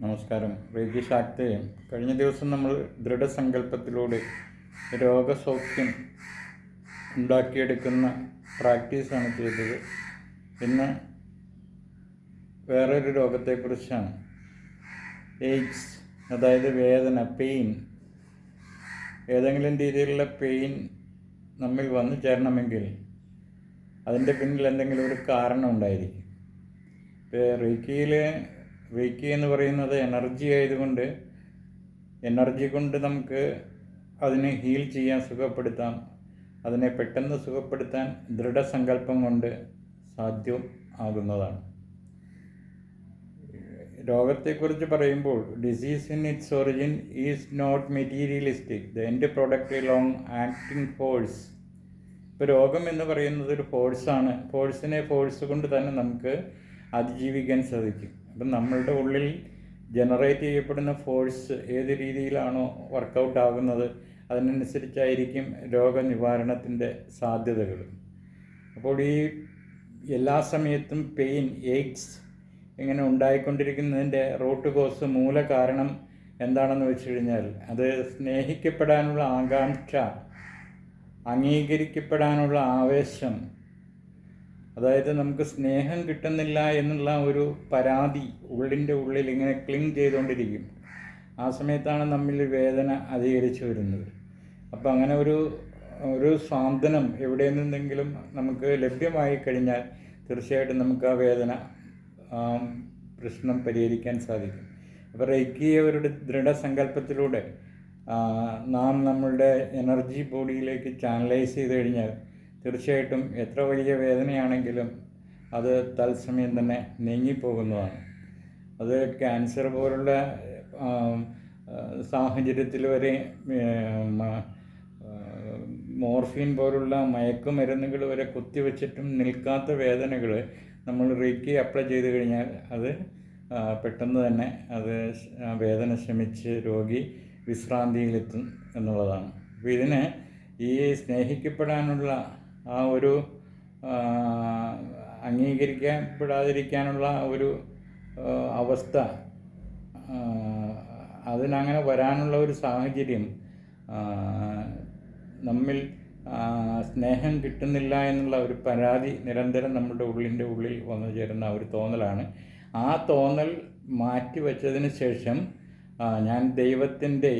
നമസ്കാരം. ശാക്തെ കഴിഞ്ഞ ദിവസം നമ്മൾ ദൃഢസങ്കല്പത്തിലൂടെ രോഗസൗഖ്യം ഉണ്ടാക്കിയെടുക്കുന്ന പ്രാക്ടീസാണ് ചെയ്തത്. ഇന്ന് വേറൊരു രോഗത്തെക്കുറിച്ചാണ്. എയ്ഡ്സ് അതായത് വേദന പെയിൻ ഏതെങ്കിലും രീതിയിലുള്ള പെയിൻ നമ്മിൽ വന്നു ചേരണമെങ്കിൽ അതിന്റെ പിന്നിൽ എന്തെങ്കിലും ഒരു കാരണം ഉണ്ടായിരിക്കും. ഇപ്പോൾ റീക്കിയിൽ റീക്കി എന്ന് പറയുന്നത് എനർജി ആയതുകൊണ്ട് എനർജി കൊണ്ട് നമുക്ക് അതിനെ ഹീൽ ചെയ്യാൻ സുഖപ്പെടുത്താം. അതിനെ പെട്ടെന്ന് സുഖപ്പെടുത്താൻ ദൃഢസങ്കല്പം കൊണ്ട് സാധ്യം ആകുന്നതാണ്. രോഗത്തെക്കുറിച്ച് പറയുമ്പോൾ disease in its origin is not materialistic the end product long acting force ഇപ്പോൾ രോഗം എന്ന് പറയുന്നത് ഒരു ഫോഴ്സാണ് ഫോഴ്സിനെ ഫോഴ്സ് കൊണ്ട് തന്നെ നമുക്ക് അതിജീവിക്കാൻ സാധിക്കും. അപ്പം നമ്മളുടെ ഉള്ളിൽ ജനറേറ്റ് ചെയ്യപ്പെടുന്ന ഫോഴ്സ് ഏത് രീതിയിലാണോ വർക്കൗട്ട് ആകുന്നത് അതിനനുസരിച്ചായിരിക്കും രോഗനിവാരണത്തിന്റെ സാധ്യതകൾ. അപ്പോൾ ഈ എല്ലാ സമയത്തും പെയിൻ എയ്ഡ്സ് ഇങ്ങനെ ഉണ്ടായിക്കൊണ്ടിരിക്കുന്നതിന്റെ റൂട്ട് കോസ് മൂല കാരണം എന്താണെന്ന് വെച്ച് കഴിഞ്ഞാൽ അത് സ്നേഹിക്കപ്പെടാനുള്ള ആകാംക്ഷ അംഗീകരിക്കപ്പെടാനുള്ള ആവേശം അതായത് നമുക്ക് സ്നേഹം കിട്ടുന്നില്ല എന്നുള്ള ഒരു പരാതി ഉള്ളിന്റെ ഉള്ളിൽ ഇങ്ങനെ ക്ലിങ് ചെയ്തുകൊണ്ടിരിക്കും. ആ സമയത്താണ് നമ്മിൽ വേദന അധികരിച്ചു വരുന്നത്. അപ്പോൾ അങ്ങനെ ഒരു ഒരു സ്വാന്തനം എവിടെ നിന്നെങ്കിലും നമുക്ക് ലഭ്യമായി കഴിഞ്ഞാൽ തീർച്ചയായിട്ടും നമുക്ക് ആ വേദന പ്രശ്നം പരിഹരിക്കാൻ സാധിക്കും. അപ്പോൾ റൈക്കിയവരുടെ ദൃഢസങ്കല്പത്തിലൂടെ നാം നമ്മളുടെ എനർജി ബോഡിയിലേക്ക് ചാനലൈസ് ചെയ്ത് കഴിഞ്ഞാൽ തീർച്ചയായിട്ടും എത്ര വലിയ വേദനയാണെങ്കിലും അത് തത്സമയം തന്നെ നീങ്ങിപ്പോകുന്നതാണ്. അത് ക്യാൻസർ പോലുള്ള സാഹചര്യത്തിൽ വരെ മോർഫിൻ പോലുള്ള മയക്കുമരുന്നുകൾ വരെ കുത്തിവെച്ചിട്ടും നിൽക്കാത്ത വേദനകൾ നമ്മൾ റീക്കി അപ്ലൈ ചെയ്ത് കഴിഞ്ഞാൽ അത് പെട്ടെന്ന് തന്നെ അത് വേദന ശമിച്ച് രോഗി വിശ്രാന്തിയിലെത്തും എന്നുള്ളതാണ്. അപ്പോൾ ഇതിന് ഈ സ്നേഹിക്കപ്പെടാനുള്ള ആ ഒരു അംഗീകരിക്കപ്പെടാതിരിക്കാനുള്ള ഒരു അവസ്ഥ അതിനങ്ങനെ വരാനുള്ള ഒരു സാഹചര്യം നമ്മിൽ സ്നേഹം കിട്ടുന്നില്ല എന്നുള്ള ഒരു പരാതി നിരന്തരം നമ്മുടെ ഉള്ളിന്റെ ഉള്ളിൽ വന്നു ചേരുന്ന ഒരു തോന്നലാണ്. ആ തോന്നൽ മാറ്റി വച്ചതിന് ശേഷം ഞാൻ ദൈവത്തിന്റെ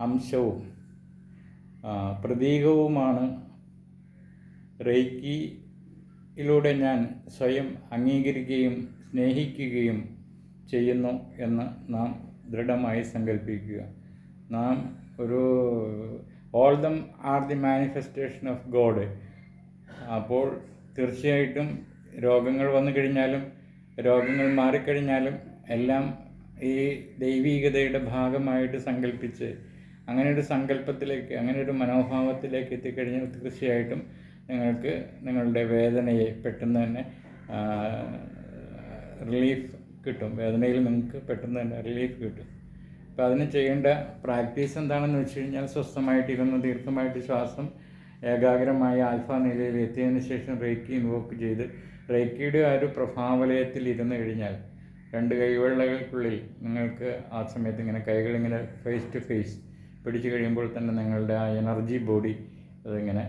അംശവും പ്രതീകവുമാണ് റേക്കിയിലൂടെ ഞാൻ സ്വയം അംഗീകരിക്കുകയും സ്നേഹിക്കുകയും ചെയ്യുന്നു എന്ന് നാം ദൃഢമായി സങ്കല്പിക്കുക നാം ഒരു all them are the manifestation of God അപ്പോൾ തീർച്ചയായിട്ടും രോഗങ്ങൾ വന്നു കഴിഞ്ഞാലും രോഗങ്ങൾ മാറിക്കഴിഞ്ഞാലും എല്ലാം ഈ ദൈവീകതയുടെ ഭാഗമായിട്ട് സങ്കല്പിച്ച് അങ്ങനെ ഒരു സങ്കല്പത്തിലേക്ക് അങ്ങനെ ഒരു മനോഭാവത്തിലേക്ക് എത്തിക്കഴിഞ്ഞാൽ തീർച്ചയായിട്ടും നിങ്ങൾക്ക് നിങ്ങളുടെ വേദനയെ പെട്ടെന്ന് തന്നെ റിലീഫ് കിട്ടും. വേദനയിൽ നിങ്ങൾക്ക് പെട്ടെന്ന് തന്നെ റിലീഫ് കിട്ടും. അപ്പോൾ അതിന് ചെയ്യേണ്ട പ്രാക്ടീസ് എന്താണെന്ന് വെച്ച് കഴിഞ്ഞാൽ സ്വസ്ഥമായിട്ടിരുന്ന് ദീർഘമായിട്ട് ശ്വാസം ഏകാഗ്രമായി ആൽഫ നിലയിൽ എത്തിയതിന് ശേഷം റേക്കി ഇൻവോക്ക് ചെയ്ത് റേക്കിയുടെ ആ ഒരു പ്രഭാവലയത്തിൽ ഇരുന്ന് കഴിഞ്ഞാൽ രണ്ട് കൈവെള്ളകൾക്കുള്ളിൽ നിങ്ങൾക്ക് ആ സമയത്ത് ഇങ്ങനെ കൈകൾ ഇങ്ങനെ ഫേസ് ടു ഫേസ് പിടിച്ചു കഴിയുമ്പോൾ തന്നെ നിങ്ങളുടെ ആ എനർജി ബോഡി അതിങ്ങനെ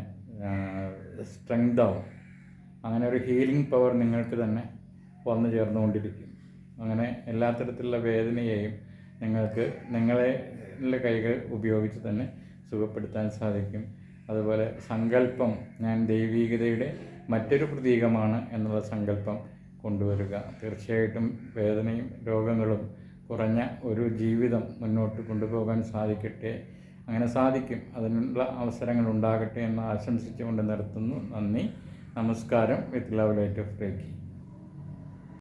സ്ട്രെങ്ത് ആവും. അങ്ങനെ ഒരു ഹീലിംഗ് പവർ നിങ്ങൾക്ക് തന്നെ വന്നു ചേർന്നുകൊണ്ടിരിക്കും. അങ്ങനെ എല്ലാ തരത്തിലുള്ള വേദനയെയും നിങ്ങൾക്ക് നിങ്ങളെ കൈകൾ ഉപയോഗിച്ച് തന്നെ സുഖപ്പെടുത്താൻ സാധിക്കും. അതുപോലെ സങ്കല്പം ഞാൻ ദൈവീകതയുടെ മറ്റൊരു പ്രതീകമാണ് എന്നുള്ള സങ്കല്പം കൊണ്ടുവരിക. തീർച്ചയായിട്ടും വേദനയും രോഗങ്ങളും കുറഞ്ഞ ഒരു ജീവിതം മുന്നോട്ട് കൊണ്ടുപോകാൻ സാധിക്കട്ടെ അങ്ങനെ സാധിക്കും. അതിനുള്ള അവസരങ്ങൾ ഉണ്ടാകട്ടെ എന്ന് ആശംസിച്ചുകൊണ്ട് നിർത്തുന്നു. നന്ദി. നമസ്കാരം. With love light of reiki